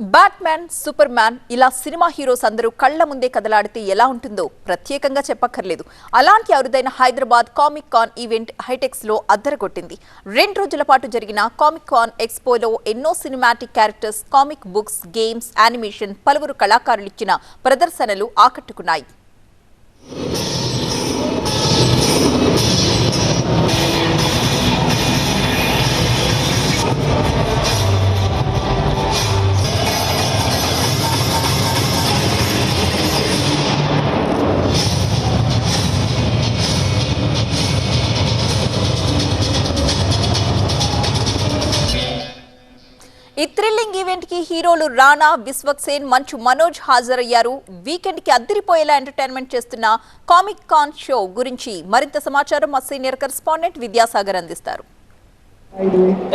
Batman Superman ఇలా cinema heroes అందరూ కళ్ళ ముందే కదలాడితే ఎలా ఉంటుందో ప్రత్యేకంగా చెప్పక్కర్లేదు. అలాంటి అరుదైన హైదరాబాద్ కామిక్ కాన్ ఈవెంట్ హైటెక్స్లో అద్దరగొట్టింది. రెండు రోజుల పాటు జరిగిన కామిక్ కాన్ ఎక్స్పోలో ఎన్నో cinematic characters comic books games animation పలువురు కళాకారులు ఇచ్చిన ప్రదర్శనలు ఆకట్టుకున్నాయి. కి హీరోలు రానా విశ్వక్ సేన్ మంచు మనోజ్ హాజరయ్యారు. వీకెండ్కి అద్దరిపోయేలా ఎంటర్టైన్మెంట్ చేస్తున్న కామిక్ కాన్ షో గురించి మరింత సమాచారం మా సీనియర్ కరెస్పాండెంట్ విద్యాసాగర్ అందిస్తారు.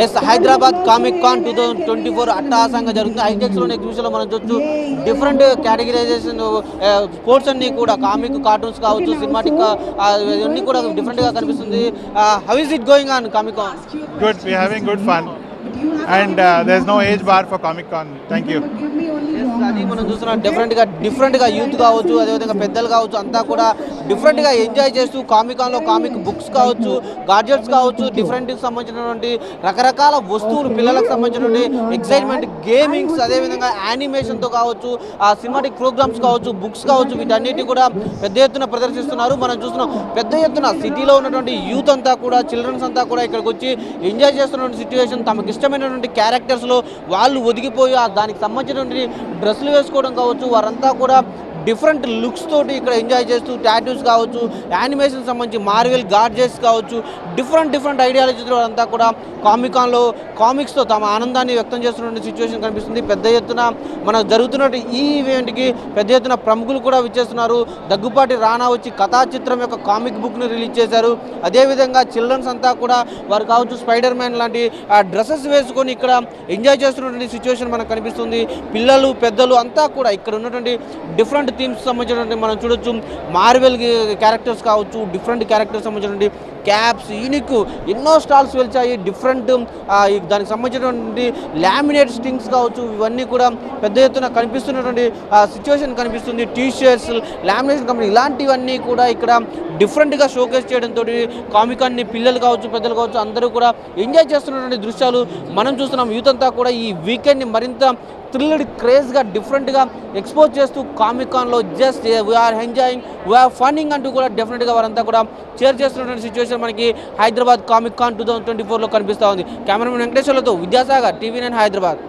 Yes Hyderabad comic con two thousand twenty four అట్టహాసంగా జరుగుతుంది. హైటెక్స్లోని ఎగ్జిబిషన్లో మనం చూడొచ్చు డిఫరెంట్ కేటగిరైజేషన్ స్పోర్ట్స్ అన్ని కూడా కామిక్ కార్టూన్స్ కావచ్చు సినిమాటిక్ ఇవన్నీ కూడా డిఫరెంట్గా కనిపిస్తుంది. How is it going on comic con? Good, we're having good fun. And uh, there's no age bar for Comic Con. Thank you. అది మనం చూస్తున్నాం డిఫరెంట్గా డిఫరెంట్గా యూత్ కావచ్చు అదేవిధంగా పెద్దలు కావచ్చు అంతా కూడా డిఫరెంట్గా ఎంజాయ్ చేస్తూ కామిక్ కాన్లో కామిక్ బుక్స్ కావచ్చు గాడ్జెట్స్ కావచ్చు డిఫరెంట్కి సంబంధించినటువంటి రకరకాల వస్తువులు పిల్లలకు సంబంధించినటువంటి ఎక్సైట్మెంట్ గేమింగ్స్ అదేవిధంగా యానిమేషన్తో కావచ్చు ఆ సినిమాటిక్ ప్రోగ్రామ్స్ కావచ్చు బుక్స్ కావచ్చు వీటన్నిటి కూడా పెద్ద ఎత్తున ప్రదర్శిస్తున్నారు. మనం చూస్తున్నాం పెద్ద ఎత్తున సిటీలో ఉన్నటువంటి యూత్ అంతా కూడా చిల్డ్రన్స్ అంతా కూడా ఇక్కడికి వచ్చి ఎంజాయ్ చేస్తున్నటువంటి సిచ్యువేషన్ తమకు ఇష్టమైనటువంటి క్యారెక్టర్స్లో వాళ్ళు ఒదిగిపోయి ఆ దానికి సంబంధించినటువంటి డ్రెస్సులు వేసుకోవడం కావచ్చు వారంతా కూడా డిఫరెంట్ లుక్స్ తోటి ఇక్కడ ఎంజాయ్ చేస్తూ టాటూస్ కావచ్చు యానిమేషన్ సంబంధించి మార్వెల్ గార్జెస్ కావచ్చు డిఫరెంట్ డిఫరెంట్ ఐడియాలజీతో అంతా కూడా కామికాన్లో కామిక్స్తో తమ ఆనందాన్ని వ్యక్తం చేస్తున్న సిచ్యువేషన్ కనిపిస్తుంది. పెద్ద ఎత్తున మన జరుగుతున్న ఈ ఈవెంట్కి పెద్ద ఎత్తున ప్రముఖులు కూడా విచ్చేస్తున్నారు. దగ్గుపాటి రానా వచ్చి కథా చిత్రం యొక్క కామిక్ బుక్ని రిలీజ్ చేశారు. అదేవిధంగా చిల్డ్రన్స్ అంతా కూడా వారు కావచ్చు స్పైడర్ మ్యాన్ లాంటి డ్రెస్సెస్ వేసుకొని ఇక్కడ ఎంజాయ్ చేస్తున్నటువంటి సిచ్యువేషన్ మనకు కనిపిస్తుంది. పిల్లలు పెద్దలు అంతా కూడా ఇక్కడ ఉన్నటువంటి డిఫరెంట్ థీమ్స్ సంబంధించినటువంటి మనం చూడొచ్చు. మార్వెల్ క్యారెక్టర్స్ కావచ్చు డిఫరెంట్ క్యారెక్టర్స్ సంబంధించినటువంటి క్యాప్స్ యూనిక్ ఎన్నో స్టాల్స్ వెలిచాయి. డిఫరెంట్ దానికి సంబంధించినటువంటి లామినేట్ స్టింగ్స్ కావచ్చు ఇవన్నీ కూడా పెద్ద ఎత్తున కనిపిస్తున్నటువంటి సిచ్యువేషన్ కనిపిస్తుంది. టీ షర్ట్స్ లామినేషన్ కంపెనీ ఇలాంటివన్నీ కూడా ఇక్కడ డిఫరెంట్గా షోకేస్ చేయడంతో కామికాన్ని పిల్లలు కావచ్చు పెద్దలు కావచ్చు అందరూ కూడా ఎంజాయ్ చేస్తున్నటువంటి దృశ్యాలు మనం చూస్తున్నాం. యూత్ అంతా కూడా ఈ వీకెండ్ని మరింత థ్రిల్డ్ క్రేజ్గా డిఫరెంట్గా ఎక్స్పోజ్ చేస్తూ కామికాన్లో just we are enjoying we are funning అంటూ కూడా డెఫినెట్గా వారంతా కూడా షేర్ చేస్తున్నటువంటి సిచ్యువేషన్ మనకి Hyderabad comic con two thousand twenty ఫోర్లో కనిపిస్తూ ఉంది. కెమెరామెన్ వెంకటేశ్వర్లతో విద్యాసాగర్ టీవీ నైన్ హైదరాబాద్